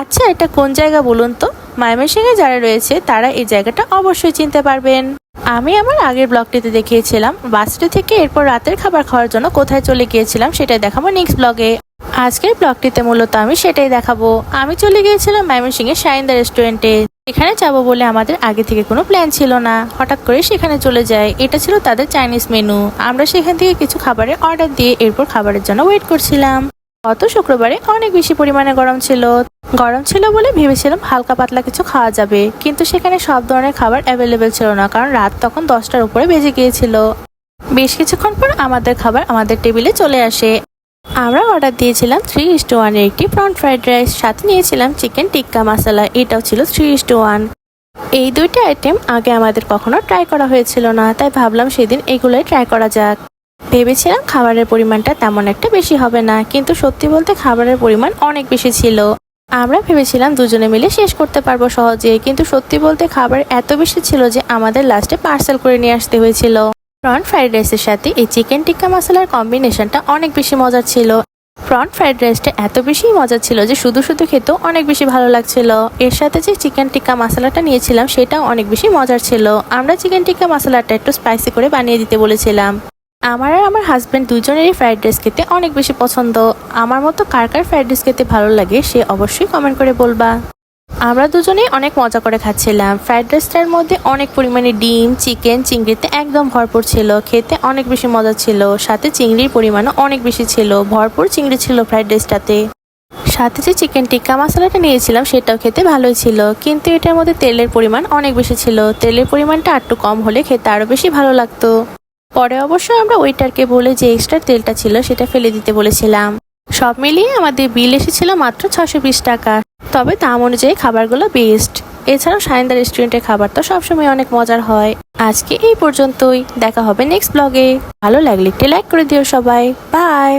আচ্ছা এটা কোন জায়গা বলুন তো? ময়মনসিংহে যারা রয়েছে, তারা এই জায়গাটা অবশ্যই চিনতে পারবেন। আমি আমার আগের ব্লগটিতে দেখিয়েছিলাম, বাসটি থেকে এরপর রাতের খাবার খাওয়ার জন্য কোথায় চলে গিয়েছিলাম, সেটাই দেখাবো নেক্সট ব্লগে আজকের ব্লগটিতে মূলত আমি সেটাই দেখাবো। আমি চলে গিয়েছিলাম ময়মনসিংহের সাইন্দা রেস্টুরেন্টে। এখানে যাব বলে আমাদের আগে থেকে কোনো প্ল্যান ছিল না। হঠাৎ করে সেখানে চলে যায় এটা ছিল তাদের চাইনিজ মেনু আমরা সেখান থেকে কিছু খাবারের অর্ডার দিয়ে এরপর খাবারের জন্য ওয়েট করছিলাম। গত শুক্রবারে অনেক বেশি পরিমাণে গরম ছিল। গরম ছিল বলে ভেবেছিলাম হালকা পাতলা কিছু খাওয়া যাবে। কিন্তু সেখানে সব ধরনের খাবার অ্যাভেলেবেল ছিল না, কারণ রাত তখন দশটার উপরে বেজে গিয়েছিল। বেশ কিছুক্ষণ পর আমাদের খাবার আমাদের টেবিলে চলে আসে। আমরা অর্ডার দিয়েছিলাম থ্রি ইস টু ওয়ানের একটি প্রন ফ্রাইড রাইস সাথে নিয়েছিলাম চিকেন টিক্কা মশলা এটাও ছিল থ্রি ইস টু ওয়ান এই দুইটা আইটেম আগে আমাদের কখনো ট্রাই করা হয়েছিল না, তাই ভাবলাম সেদিন এগুলোই ট্রাই করা যাক। ভেবেছিলাম খাবারের পরিমাণটা তেমন একটা বেশি হবে না, কিন্তু সত্যি বলতে খাবারের পরিমাণ অনেক বেশি ছিল। আমরা ভেবেছিলাম দুজনে মিলে শেষ করতে পারব সহজে, কিন্তু সত্যি বলতে খাবার এত বেশি ছিল যে আমাদের লাস্টে পার্সেল করে নিয়ে আসতে হয়েছিল। প্রন ফ্রাইড রাইসের সাথে এই চিকেন টিক্কা মশলার কম্বিনেশনটা অনেক বেশি মজার ছিল। প্রন ফ্রাইড রাইসটা এত বেশি মজা ছিল যে শুধু শুধু খেতেও অনেক বেশি ভালো লাগছিল। এর সাথে যে চিকেন টিক্কা মশলাটা নিয়েছিলাম সেটাও অনেক বেশি মজার ছিল। আমরা চিকেন টিক্কা মশলাটা একটু স্পাইসি করে বানিয়ে দিতে বলেছিলাম। আমার আর আমার হাজব্যান্ড দুজনেরই ফ্রাইড রাইস খেতে অনেক বেশি পছন্দ। আমার মতো কার কার ফ্রাইড রাইস খেতে ভালো লাগে, সে অবশ্যই কমেন্ট করে বলবা। আমরা দুজনেই অনেক মজা করে খাচ্ছিলাম। ফ্রাইড রাইসটার মধ্যে অনেক পরিমাণে ডিম চিকেন চিংড়িতে একদম ভরপুর ছিল। খেতে অনেক বেশি মজা ছিল। সাথে চিংড়ির পরিমাণও অনেক বেশি ছিল। ভরপুর চিংড়ি ছিল ফ্রাইড রাইসটাতে সাথে যে চিকেন টিক্কা মশলাটা নিয়েছিলাম, সেটাও খেতে ভালোই ছিল। কিন্তু এটার মধ্যে তেলের পরিমাণ অনেক বেশি ছিল। তেলের পরিমাণটা একটু কম হলে খেতে আরও বেশি ভালো লাগতো। পরে অবশ্য আমরা ওয়েটারকে বলে যে এক্সট্রা তেলটা ছিল সেটা ফেলে দিতে বলেছিলাম। সব মিলিয়ে আমাদের বিল এসেছিল মাত্র ছশো টাকা। তবে দাম অনুযায়ী খাবারগুলো বেস্ট এছাড়াও সাইন্দা রেস্টুরেন্টের খাবার তো সবসময় অনেক মজার হয়। আজকে এই পর্যন্তই। দেখা হবে নেক্সট ব্লগে ভালো লাগলে একটি লাইক করে দিও সবাই। বাই